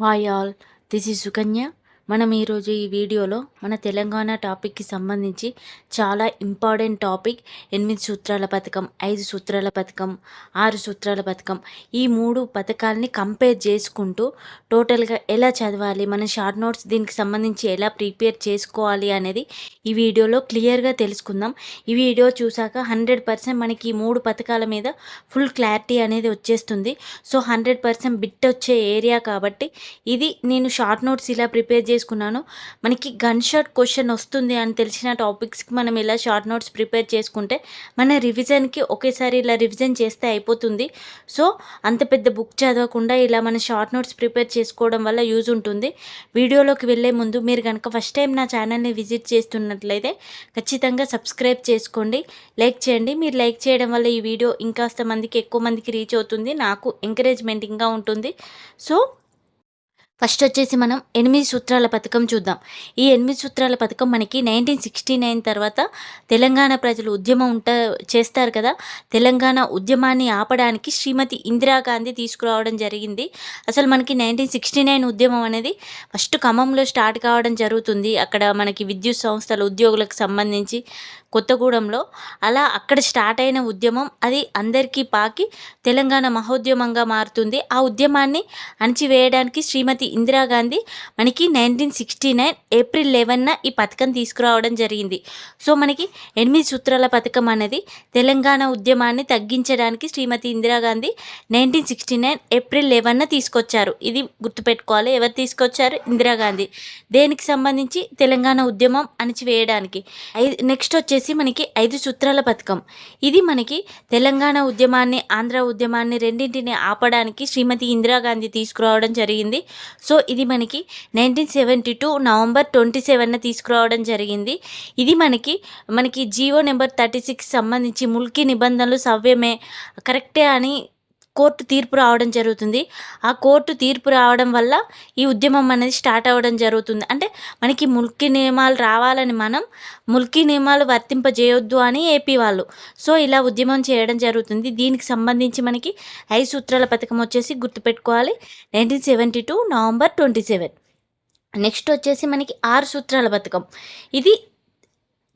Hi all, this is Sukanya. మనం ఈరోజు ఈ వీడియోలో మన తెలంగాణ టాపిక్కి సంబంధించి చాలా ఇంపార్టెంట్ టాపిక్ ఎనిమిది సూత్రాల పథకం ఐదు సూత్రాల పథకం ఆరు సూత్రాల పథకం ఈ మూడు పథకాలని కంపేర్ చేసుకుంటూ టోటల్గా ఎలా చదవాలి మన షార్ట్ నోట్స్ దీనికి సంబంధించి ఎలా ప్రిపేర్ చేసుకోవాలి అనేది ఈ వీడియోలో క్లియర్గా తెలుసుకుందాం. ఈ వీడియో చూసాక హండ్రెడ్ పర్సెంట్ మనకి ఈ మూడు పథకాల మీద ఫుల్ క్లారిటీ అనేది వచ్చేస్తుంది. సో హండ్రెడ్ పర్సెంట్ బిట్ వచ్చే ఏరియా కాబట్టి ఇది నేను షార్ట్ నోట్స్ ఇలా ప్రిపేర్ చేసుకున్నాను. మనకి గన్ షాట్ క్వశ్చన్ వస్తుంది అని తెలిసిన టాపిక్స్కి మనం ఇలా షార్ట్ నోట్స్ ప్రిపేర్ చేసుకుంటే మన రివిజన్కి ఒకేసారి ఇలా రివిజన్ చేస్తే అయిపోతుంది. సో అంత పెద్ద బుక్ చదవకుండా ఇలా మన షార్ట్ నోట్స్ ప్రిపేర్ చేసుకోవడం వల్ల యూజ్ ఉంటుంది. వీడియోలోకి వెళ్ళే ముందు మీరు కనుక ఫస్ట్ టైం నా ఛానల్ని విజిట్ చేస్తున్నట్లయితే ఖచ్చితంగా సబ్స్క్రైబ్ చేసుకోండి. లైక్ చేయండి. మీరు లైక్ చేయడం వల్ల ఈ వీడియో ఇంకాస్త మందికి ఎక్కువ మందికి రీచ్ అవుతుంది. నాకు ఎంకరేజ్మెంటింగ్గా ఉంటుంది. సో ఫస్ట్ వచ్చేసి మనం ఎనిమిది సూత్రాల పథకం చూద్దాం. ఈ ఎనిమిది సూత్రాల పథకం మనకి నైన్టీన్ సిక్స్టీ నైన్ తర్వాత తెలంగాణ ప్రజలు ఉద్యమం ఉంట చేస్తారు కదా. తెలంగాణ ఉద్యమాన్ని ఆపడానికి శ్రీమతి ఇందిరాగాంధీ తీసుకురావడం జరిగింది. అసలు మనకి నైన్టీన్ సిక్స్టీ నైన్ ఉద్యమం అనేది ఫస్ట్ ఖమ్మంలో స్టార్ట్ కావడం జరుగుతుంది. అక్కడ మనకి విద్యుత్ సంస్థల ఉద్యోగులకు సంబంధించి కొత్తగూడెంలో. అలా అక్కడ స్టార్ట్ అయిన ఉద్యమం అది అందరికీ పాకి తెలంగాణ మహోద్యమంగా మారుతుంది. ఆ ఉద్యమాన్ని అణచివేయడానికి శ్రీమతి ఇందిరాగాంధీ మనకి nineteen sixty nine April eleven ఈ పథకం తీసుకురావడం జరిగింది. సో మనకి ఎనిమిది సూత్రాల పథకం అనేది తెలంగాణ ఉద్యమాన్ని తగ్గించడానికి Shrimati Indira Gandhi nineteen sixty nine April eleven తీసుకొచ్చారు. ఇది గుర్తుపెట్టుకోవాలి. ఎవరు తీసుకొచ్చారు? ఇందిరాగాంధీ దేనికి సంబంధించి? తెలంగాణ ఉద్యమం అణచివేయడానికి. ఐదు నెక్స్ట్ వచ్చేసి మనకి ఐదు సూత్రాల పథకం. ఇది మనకి తెలంగాణ ఉద్యమాన్ని ఆంధ్ర ఉద్యమాన్ని రెండింటిని ఆపడానికి శ్రీమతి ఇందిరాగాంధీ తీసుకురావడం జరిగింది. సో ఇది మనకి nineteen seventy two November twenty seven తీసుకురావడం జరిగింది. ఇది మనకి మనకి జియో నెంబర్ థర్టీ సిక్స్ సంబంధించి ముల్కీ నిబంధనలు సవ్యమే కరెక్టే అని కోర్టు తీర్పు రావడం జరుగుతుంది. ఆ కోర్టు తీర్పు రావడం వల్ల ఈ ఉద్యమం అనేది స్టార్ట్ అవ్వడం జరుగుతుంది. అంటే మనకి ముల్కీ నియమాలు రావాలని మనం ముల్కీ నియమాలు వర్తింపజేయొద్దు అని ఏపీ వాళ్ళు. సో ఇలా ఉద్యమం చేయడం జరుగుతుంది. దీనికి సంబంధించి మనకి ఐదు సూత్రాల పథకం వచ్చేసి గుర్తుపెట్టుకోవాలి. Nineteen seventy two November twenty seven. Next వచ్చేసి మనకి ఆరు సూత్రాల పథకం. ఇది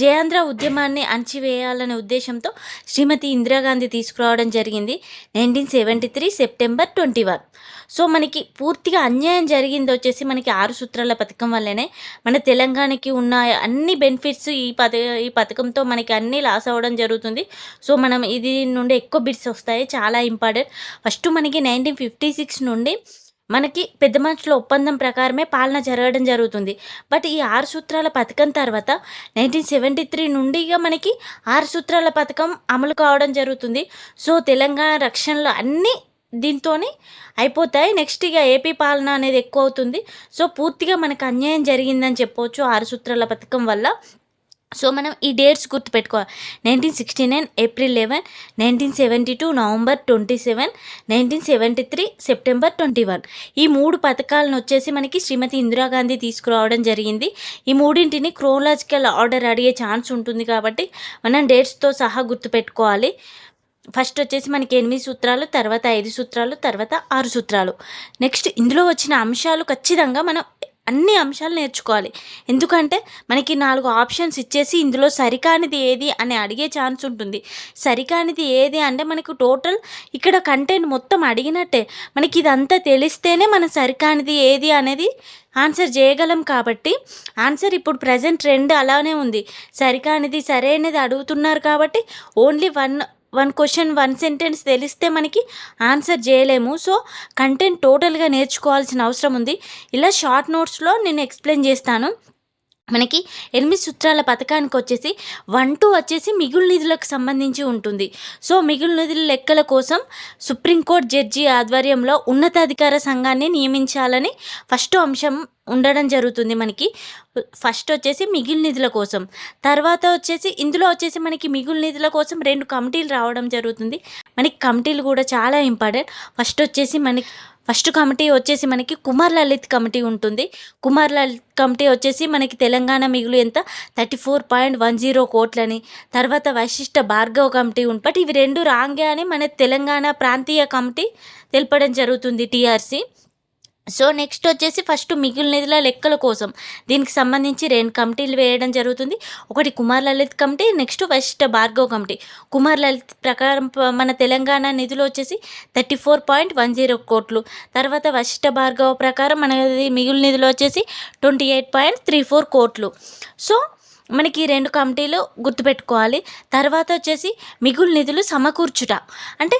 జయాంధ్ర ఉద్యమాన్ని అణచివేయాలనే ఉద్దేశంతో శ్రీమతి ఇందిరాగాంధీ తీసుకురావడం జరిగింది nineteen seventy three September twenty one. So మనకి పూర్తిగా అన్యాయం జరిగింది వచ్చేసి మనకి ఆరు సూత్రాల పథకం వల్లనే. మన తెలంగాణకి ఉన్న అన్ని బెనిఫిట్స్ ఈ పథ ఈ పథకంతో మనకి అన్నీ లాస్ అవ్వడం జరుగుతుంది. సో మనం ఇది నుండి ఎక్కువ బిట్స్ వస్తాయి. చాలా ఇంపార్టెంట్. ఫస్ట్ మనకి నైన్టీన్ ఫిఫ్టీ సిక్స్ నుండి మనకి పెద్ద మనుషుల ఒప్పందం ప్రకారమే పాలన జరగడం జరుగుతుంది. బట్ ఈ ఆరు సూత్రాల పథకం తర్వాత నైన్టీన్ సెవెంటీ త్రీ నుండి ఇక మనకి ఆరు సూత్రాల పథకం అమలు కావడం జరుగుతుంది. సో తెలంగాణ రక్షణలో అన్నీ దీంతోనే అయిపోతాయి. నెక్స్ట్ ఇక ఏపీ పాలన అనేది ఎక్కువ అవుతుంది. సో పూర్తిగా మనకు అన్యాయం జరిగిందని చెప్పవచ్చు ఆరు సూత్రాల పథకం వల్ల. సో మనం ఈ డేట్స్ గుర్తుపెట్టుకోవాలి. Nineteen sixty nine April eleven nineteen seventy two November twenty seven nineteen seventy three September twenty one ఈ మూడు పథకాలను వచ్చేసి మనకి శ్రీమతి ఇందిరాగాంధీ తీసుకురావడం జరిగింది. ఈ మూడింటిని క్రోలాజికల్ ఆర్డర్ అడిగే ఛాన్స్ ఉంటుంది కాబట్టి మనం డేట్స్తో సహా గుర్తుపెట్టుకోవాలి. ఫస్ట్ వచ్చేసి మనకి ఎనిమిది సూత్రాలు తర్వాత ఐదు సూత్రాలు తర్వాత ఆరు సూత్రాలు. నెక్స్ట్ ఇందులో వచ్చిన అంశాలు ఖచ్చితంగా మనం అన్ని అంశాలు నేర్చుకోవాలి. ఎందుకంటే మనకి నాలుగు ఆప్షన్స్ ఇచ్చేసి ఇందులో సరికానిది ఏది అని అడిగే ఛాన్స్ ఉంటుంది. సరికానిది ఏది అంటే మనకు టోటల్ ఇక్కడ కంటెంట్ మొత్తం అడిగినట్టే. మనకి ఇదంతా తెలిస్తేనే మన సరికానిది ఏది అనేది ఆన్సర్ చేయగలం కాబట్టి ఆన్సర్ ఇప్పుడు ప్రజెంట్ ట్రెండ్ అలానే ఉంది. సరికానిది సరైనది అడుగుతున్నారు కాబట్టి only one one question one sentence తెలిస్తే మనకి ఆన్సర్ చేయలేము. సో కంటెంట్ టోటల్గా నేర్చుకోవాల్సిన అవసరం ఉంది. ఇలా షార్ట్ నోట్స్లో నేను ఎక్స్ప్లెయిన్ చేస్తాను. మనకి ఎనిమిది సూత్రాల పథకానికి వచ్చేసి వన్ టూ వచ్చేసి మిగులు నిధులకు సంబంధించి ఉంటుంది. సో మిగులు నిధుల లెక్కల కోసం సుప్రీంకోర్టు జడ్జి ఆధ్వర్యంలో ఉన్నతాధికార సంఘాన్ని నియమించాలని ఫస్ట్ అంశం ఉండడం జరుగుతుంది మనకి. ఫస్ట్ వచ్చేసి మిగిలిన నిధుల కోసం. తర్వాత వచ్చేసి ఇందులో వచ్చేసి మనకి మిగులు నిధుల కోసం రెండు కమిటీలు రావడం జరుగుతుంది. మనకి కమిటీలు కూడా చాలా ఇంపార్టెంట్. ఫస్ట్ వచ్చేసి మనకి ఫస్ట్ కమిటీ వచ్చేసి మనకి కుమార్ లలిత్ కమిటీ ఉంటుంది. కుమార్ లలిత్ కమిటీ వచ్చేసి మనకి తెలంగాణ మిగులు ఎంత? Thirty four point one zero కోట్లని. తర్వాత వైశిష్ట భార్గవ్ కమిటీ ఉంటుంది బట్ ఇవి రెండు రాంగే అని మన తెలంగాణ ప్రాంతీయ కమిటీ తెలపడం జరుగుతుంది టీఆర్సీ. సో నెక్స్ట్ వచ్చేసి ఫస్ట్ మిగిలిన నిధుల లెక్కల కోసం. దీనికి సంబంధించి రెండు కమిటీలు వేయడం జరుగుతుంది. ఒకటి Kumar Lalit committee next Vashisht Bhargav committee. Kumar Lalit ప్రకారం ప- మన తెలంగాణ నిధులు వచ్చేసి thirty four point one zero కోట్లు. తర్వాత వెస్ట్ భార్గవ్ ప్రకారం మనది మిగిలిన నిధులు వచ్చేసి twenty eight point three four కోట్లు. సో మనకి ఈ రెండు కమిటీలు గుర్తుపెట్టుకోవాలి. తర్వాత వచ్చేసి మిగులు నిధులు సమకూర్చుట. అంటే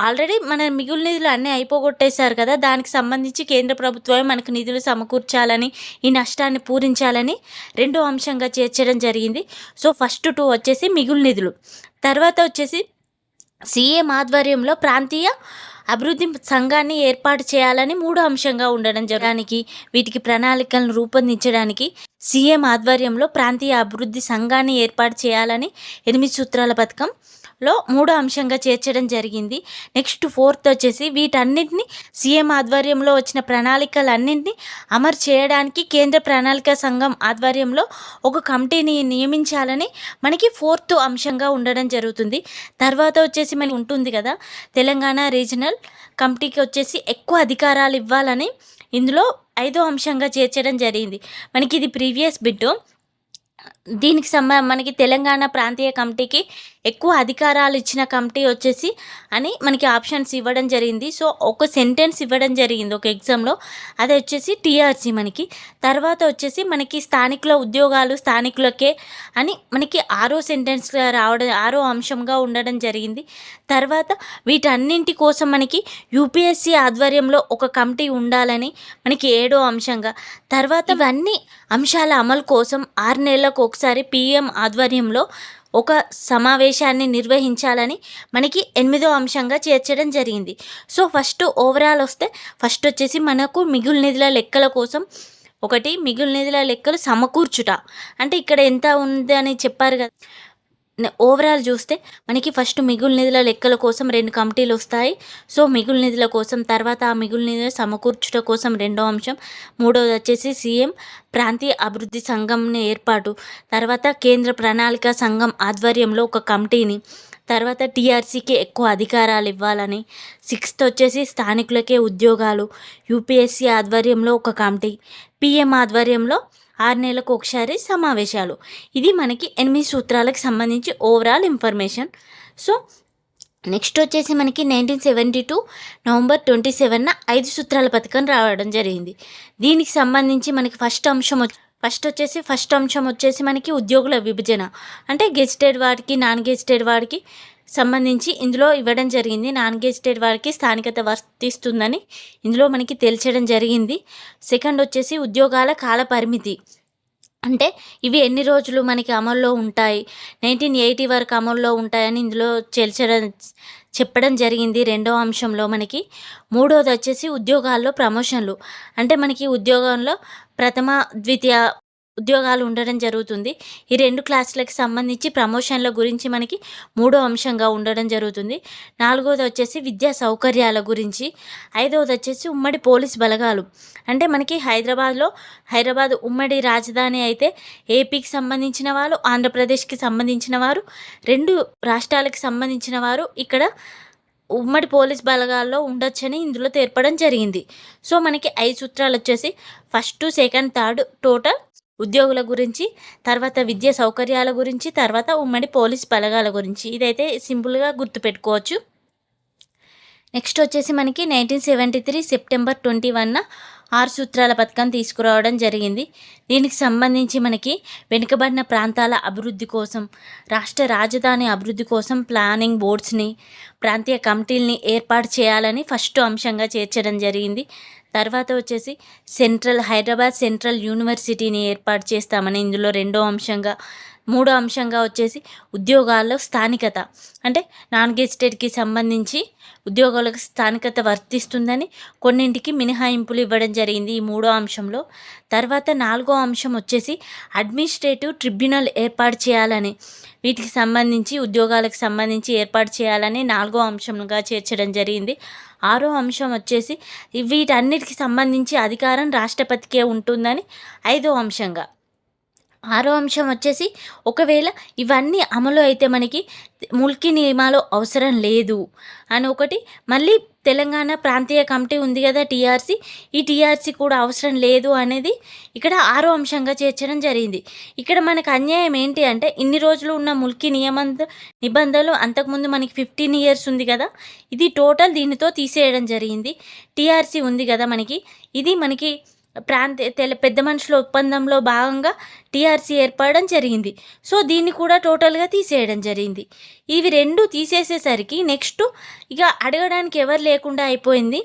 ఆల్రెడీ మన మిగులు నిధులు అన్నీ అయిపోగొట్టేశారు కదా దానికి సంబంధించి కేంద్ర ప్రభుత్వమే మనకు నిధులు సమకూర్చాలని ఈ నష్టాన్ని పూరించాలని రెండో అంశంగా చేర్చడం జరిగింది. సో ఫస్ట్ టూ వచ్చేసి మిగులు నిధులు. తర్వాత వచ్చేసి సీఎం ఆధ్వర్యంలో ప్రాంతీయ అభివృద్ధి సంఘాన్ని ఏర్పాటు చేయాలని మూడో అంశంగా ఉండడం జరగడానికి వీటికి ప్రణాళికలను రూపొందించడానికి సీఎం ఆధ్వర్యంలో ప్రాంతీయ అభివృద్ధి సంఘాన్ని ఏర్పాటు చేయాలని ఎనిమిది సూత్రాల పథకం లో మూడో అంశంగా చేర్చడం జరిగింది. నెక్స్ట్ ఫోర్త్ వచ్చేసి వీటన్నిటిని సీఎం ఆధ్వర్యంలో వచ్చిన ప్రణాళికలన్నింటినీ అమరు చేయడానికి కేంద్ర ప్రణాళిక సంఘం ఆధ్వర్యంలో ఒక కమిటీని నియమించాలని మనకి ఫోర్త్ అంశంగా ఉండడం జరుగుతుంది. తర్వాత వచ్చేసి మనకి ఉంటుంది కదా తెలంగాణ రీజనల్ కమిటీకి వచ్చేసి ఎక్కువ అధికారాలు ఇవ్వాలని ఇందులో ఐదో అంశంగా చేర్చడం జరిగింది. మనకి ఇది ప్రీవియస్ బిడ్డు. దీనికి సంబ మనకి తెలంగాణ ప్రాంతీయ కమిటీకి ఎక్కువ అధికారాలు ఇచ్చిన కమిటీ వచ్చేసి అని మనకి ఆప్షన్స్ ఇవ్వడం జరిగింది. సో ఒక సెంటెన్స్ ఇవ్వడం జరిగింది. ఒక ఎగ్జామ్లో అది వచ్చేసి టీఆర్సీ మనకి. తర్వాత వచ్చేసి మనకి స్థానికుల ఉద్యోగాలు స్థానికులకే అని మనకి ఆరో సెంటెన్స్గా రావడం ఆరో అంశంగా ఉండడం జరిగింది. తర్వాత వీటన్నింటి కోసం మనకి యూపీఎస్సీ ఆధ్వర్యంలో ఒక కమిటీ ఉండాలని మనకి ఏడో అంశంగా. తర్వాత ఇవన్నీ అంశాల అమలు కోసం ఆరు నెలలకు ఒకసారి పిఎం ఆధ్వర్యంలో ఒక సమావేశాన్ని నిర్వహించాలని మనకి ఎనిమిదో అంశంగా చేర్చడం జరిగింది. సో ఫస్ట్ ఓవరాల్ వస్తే ఫస్ట్ వచ్చేసి మనకు మిగులు నిధుల లెక్కల కోసం ఒకటి మిగులు నిధుల లెక్కలు సమకూర్చుట. అంటే ఇక్కడ ఎంత ఉంది అని చెప్పారు కదా. ఓవరాల్ చూస్తే మనకి ఫస్ట్ మిగులు నిధుల లెక్కల కోసం రెండు కమిటీలు వస్తాయి. సో మిగులు నిధుల కోసం తర్వాత ఆ మిగులు నిధులు సమకూర్చుట కోసం రెండో అంశం మూడోది వచ్చేసి సీఎం ప్రాంతీయ అభివృద్ధి సంఘంని ఏర్పాటు. తర్వాత కేంద్ర ప్రణాళిక సంఘం ఆధ్వర్యంలో ఒక కమిటీని తర్వాత టీఆర్సీకి ఎక్కువ అధికారాలు ఇవ్వాలని. సిక్స్త్ వచ్చేసి స్థానికులకే ఉద్యోగాలు. యూపీఎస్సీ ఆధ్వర్యంలో ఒక కమిటీ. పిఎం ఆధ్వర్యంలో ఆరు నెలలకు ఒకసారి సమావేశాలు. ఇది మనకి ఎనిమిది సూత్రాలకు సంబంధించి ఓవరాల్ ఇన్ఫర్మేషన్ సో నెక్స్ట్ వచ్చేసి మనకి nineteen seventy two November twenty seven ఐదు సూత్రాల పథకం రావడం జరిగింది. దీనికి సంబంధించి మనకి ఫస్ట్ అంశం వచ్చి ఫస్ట్ వచ్చేసి ఫస్ట్ అంశం వచ్చేసి మనకి ఉద్యోగుల విభజన. అంటే గెజిటెడ్ వాడికి నాన్ గెజిటెడ్ వాడికి సంబంధించి ఇందులో ఇవ్వడం జరిగింది. నాన్ గెజిటెడ్ వారికి స్థానికత వర్తిస్తుందని ఇందులో మనకి తేల్చడం జరిగింది. సెకండ్ వచ్చేసి ఉద్యోగాల కాల పరిమితి. అంటే ఇవి ఎన్ని రోజులు మనకి అమల్లో ఉంటాయి? నైన్టీన్ ఎయిటీ వరకు అమల్లో ఉంటాయని ఇందులో చేర్చడం చెప్పడం జరిగింది రెండో అంశంలో మనకి. మూడోది వచ్చేసి ఉద్యోగాల్లో ప్రమోషన్లు. అంటే మనకి ఉద్యోగంలో ప్రథమ ద్వితీయ ఉద్యోగాలు ఉండడం జరుగుతుంది. ఈ రెండు క్లాసులకు సంబంధించి ప్రమోషన్ల గురించి మనకి మూడో అంశంగా ఉండడం జరుగుతుంది. నాలుగోది వచ్చేసి విద్యా సౌకర్యాల గురించి. ఐదవది వచ్చేసి ఉమ్మడి పోలీస్ బలగాలు. అంటే మనకి హైదరాబాద్లో హైదరాబాద్ ఉమ్మడి రాజధాని అయితే ఏపీకి సంబంధించిన వాళ్ళు ఆంధ్రప్రదేశ్కి సంబంధించిన వారు రెండు రాష్ట్రాలకు సంబంధించిన వారు ఇక్కడ ఉమ్మడి పోలీస్ బలగాల్లో ఉండొచ్చని ఇందులో తెరపడం జరిగింది. సో మనకి ఐదు సూత్రాలు వచ్చేసి ఫస్ట్ సెకండ్ థర్డ్ టోటల్ ఉద్యోగుల గురించి తర్వాత విద్యా సౌకర్యాల గురించి తర్వాత ఉమ్మడి పోలీస్ బలగాల గురించి. ఇదైతే సింపుల్గా గుర్తుపెట్టుకోవచ్చు. నెక్స్ట్ వచ్చేసి మనకి nineteen seventy three September twenty one ఆరు సూత్రాల పథకం తీసుకురావడం జరిగింది. దీనికి సంబంధించి మనకి వెనుకబడిన ప్రాంతాల అభివృద్ధి కోసం రాష్ట్ర రాజధాని అభివృద్ధి కోసం ప్లానింగ్ బోర్డ్స్ని ప్రాంతీయ కమిటీల్ని ఏర్పాటు చేయాలని ఫస్ట్ అంశంగా చేర్చడం జరిగింది. తర్వాత వచ్చేసి సెంట్రల్ హైదరాబాద్ సెంట్రల్ యూనివర్సిటీని ఏర్పాటు చేస్తామని ఇందులో రెండో అంశంగా మూడో అంశంగా వచ్చేసి ఉద్యోగాల్లో స్థానికత. అంటే నాన్ గెజిటెడ్కి సంబంధించి ఉద్యోగాలకు స్థానికత వర్తిస్తుందని కొన్నింటికి మినహాయింపులు ఇవ్వడం జరిగింది ఈ మూడో అంశంలో. తర్వాత నాలుగో అంశం వచ్చేసి అడ్మినిస్ట్రేటివ్ ట్రిబ్యునల్ ఏర్పాటు చేయాలని వీటికి సంబంధించి ఉద్యోగాలకు సంబంధించి ఏర్పాటు చేయాలని నాలుగో అంశంగా చేర్చడం జరిగింది. ఆరో అంశం వచ్చేసి వీటన్నిటికి సంబంధించి అధికారం రాష్ట్రపతికే ఉంటుందని ఐదో అంశంగా. ఆరో అంశం వచ్చేసి ఒకవేళ ఇవన్నీ అమలు అయితే మనకి ముల్కీ నియమాలు అవసరం లేదు అని ఒకటి మళ్ళీ తెలంగాణ ప్రాంతీయ కమిటీ ఉంది కదా టీఆర్సీ ఈ టీఆర్సీ కూడా అవసరం లేదు అనేది ఇక్కడ ఆరో అంశంగా చేర్చడం జరిగింది. ఇక్కడ మనకు అన్యాయం ఏంటి అంటే ఇన్ని రోజులు ఉన్న ముల్కీ నియమ నిబంధనలు అంతకుముందు మనకి ఫిఫ్టీన్ ఇయర్స్ ఉంది కదా ఇది టోటల్ దీనితో తీసేయడం జరిగింది. టీఆర్సీ ఉంది కదా మనకి ఇది మనకి ప్రాంత తెల పెద్ద మనుషుల ఒప్పందంలో భాగంగా టీఆర్సీ ఏర్పడడం జరిగింది. సో దీన్ని కూడా టోటల్గా తీసేయడం జరిగింది. ఇవి రెండు తీసేసేసరికి నెక్స్ట్ ఇక అడగడానికి ఎవరు లేకుండా అయిపోయింది.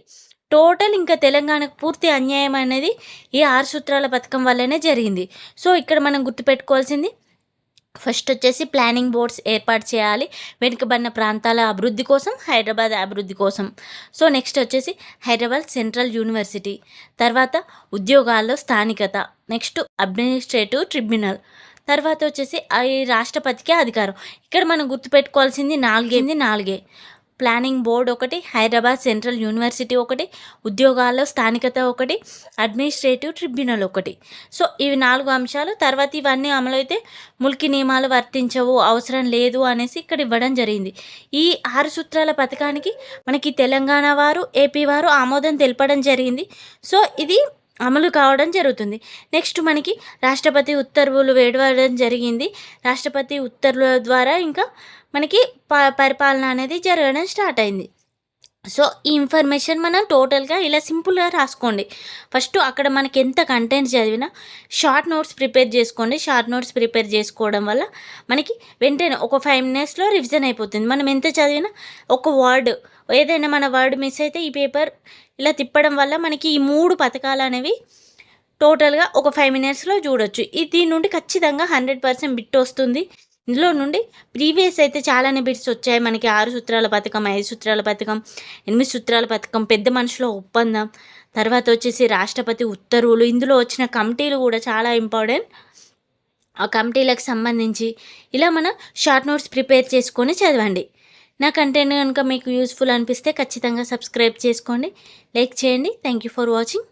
టోటల్ ఇంకా తెలంగాణకు పూర్తి అన్యాయం అనేది ఈ ఆరు సూత్రాల పథకం వల్లనే జరిగింది. సో ఇక్కడ మనం గుర్తుపెట్టుకోవాల్సింది ఫస్ట్ వచ్చేసి ప్లానింగ్ బోర్డ్స్ ఏర్పాటు చేయాలి. వెనుకబడిన ప్రాంతాల అభివృద్ధి కోసం హైదరాబాద్ అభివృద్ధి కోసం. సో నెక్స్ట్ వచ్చేసి హైదరాబాద్ సెంట్రల్ యూనివర్సిటీ. తర్వాత ఉద్యోగాల్లో స్థానికత. Next administrative tribunal. తర్వాత వచ్చేసి ఈ రాష్ట్రపతికి అధికారం. ఇక్కడ మనం గుర్తుపెట్టుకోవాల్సింది నాలుగేంది నాలుగే. ప్లానింగ్ బోర్డు ఒకటి హైదరాబాద్ సెంట్రల్ యూనివర్సిటీ ఒకటి ఉద్యోగాల్లో స్థానికత ఒకటి అడ్మినిస్ట్రేటివ్ ట్రిబ్యునల్ ఒకటి. సో ఇవి నాలుగు అంశాలు. తర్వాత ఇవన్నీ అమలైతే ముల్కి నియమాలు వర్తించవు అవసరం లేదు అనేసి ఇక్కడ ఇవ్వడం జరిగింది. ఈ ఆరు సూత్రాల పథకానికి మనకి తెలంగాణ వారు ఏపీ వారు ఆమోదం తెలపడం జరిగింది. సో ఇది అమలు కావడం జరుగుతుంది. నెక్స్ట్ మనకి రాష్ట్రపతి ఉత్తర్వులు వేడవడం జరిగింది. రాష్ట్రపతి ఉత్తర్వుల ద్వారా ఇంకా మనకి ప పరిపాలన అనేది జరగడం స్టార్ట్ అయింది. సో ఈ ఇన్ఫర్మేషన్ మనం టోటల్గా ఇలా సింపుల్గా రాసుకోండి. ఫస్ట్ అక్కడ మనకి ఎంత కంటెంట్ చదివినా షార్ట్ నోట్స్ ప్రిపేర్ చేసుకోండి. షార్ట్ నోట్స్ ప్రిపేర్ చేసుకోవడం వల్ల మనకి వెంటనే ఒక ఫైవ్ మినిట్స్లో రివిజన్ అయిపోతుంది. మనం ఎంత చదివినా ఒక వర్డ్ ఏదైనా మన వర్డ్ మిస్ అయితే ఈ పేపర్ ఇలా తిప్పడం వల్ల మనకి ఈ మూడు పథకాలు అనేవి టోటల్గా ఒక ఫైవ్ మినిట్స్లో చూడొచ్చు. ఇది దీని నుండి ఖచ్చితంగా హండ్రెడ్ పర్సెంట్ బిట్ వస్తుంది. ఇందులో నుండి ప్రీవియస్ అయితే చాలానే బిట్స్ వచ్చాయి. మనకి ఆరు సూత్రాల పథకం ఐదు సూత్రాల పథకం ఎనిమిది సూత్రాల పథకం పెద్ద మనుషుల ఒప్పందం తర్వాత వచ్చేసి రాష్ట్రపతి ఉత్తర్వులు ఇందులో వచ్చిన కమిటీలు కూడా చాలా ఇంపార్టెంట్. ఆ కమిటీలకు సంబంధించి ఇలా మనం షార్ట్ నోట్స్ ప్రిపేర్ చేసుకొని చదవండి. నా కంటెంట్ కనుక మీకు యూస్ఫుల్ అనిపిస్తే ఖచ్చితంగా సబ్స్క్రైబ్ చేసుకోండి. లైక్ చేయండి. Thank you for watching